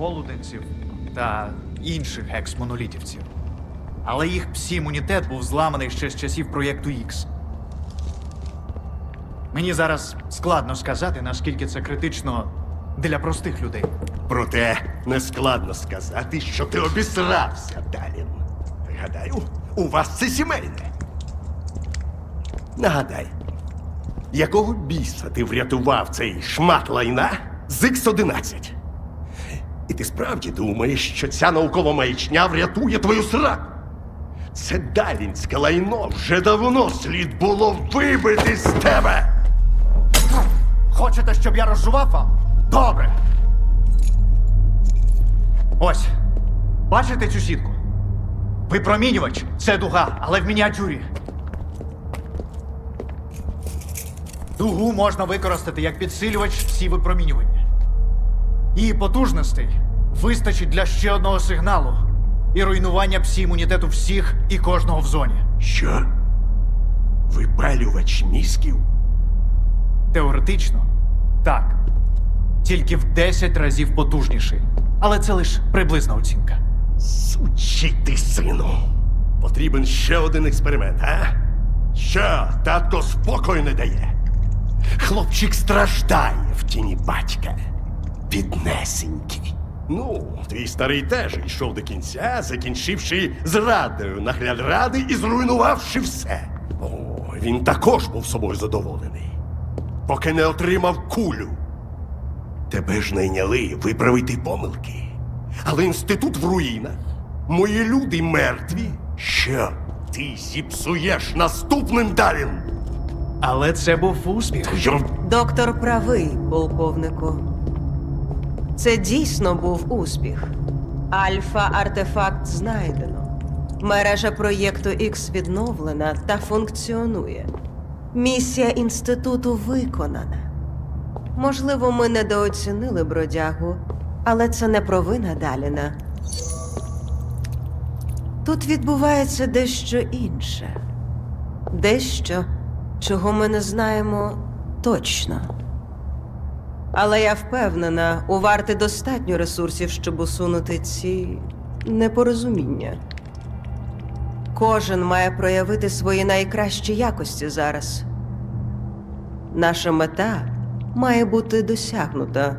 полуденців та інших екс-монолітівців. Але їх псі-імунітет був зламаний ще з часів проєкту X. Мені зараз складно сказати, наскільки це критично для простих людей. Проте нескладно сказати, що ти обісрався, Далін. Гадаю, у вас це сімейне. Нагадай, якого біса ти врятував цей шмат лайна з Х-11? І ти справді думаєш, що ця наукова маячня врятує твою сраку? Це далінське лайно вже давно слід було вибити з тебе! Хочете, щоб я розжував вам? Добре. Ось. Бачите цю сітку? Випромінювач це дуга, але в мініатюрі. Дугу можна використати як підсилювач всі випромінювання. Її потужностей вистачить для ще одного сигналу і руйнування псі імунітету всіх і кожного в зоні. Що? Випалювач мізків? Теоретично, так. Тільки в 10 разів потужніший. Але це лише приблизна оцінка. Сучий ти сину. Потрібен ще один експеримент, а? Що, татко спокою не дає? Хлопчик страждає в тіні батька. Піднесенький. Ну, твій старий теж йшов до кінця, закінчивши зрадою нагляд ради і зруйнувавши все. О, він також був собою задоволений, поки не отримав кулю. Тебе ж найняли виправити помилки. Але інститут в руїнах. Мої люди мертві. Що ти зіпсуєш наступним Далін? Але це був успіх. Доктор правий, полковнику. Це дійсно був успіх. Альфа-артефакт знайдено. Мережа проєкту X відновлена та функціонує. Місія інституту виконана. Можливо, ми недооцінили бродягу, але це не провина Даліна. Тут відбувається дещо інше. Дещо, чого ми не знаємо точно. Але я впевнена, у варти достатньо ресурсів, щоб усунути ці непорозуміння. Кожен має проявити свої найкращі якості зараз. Наша мета має бути досягнута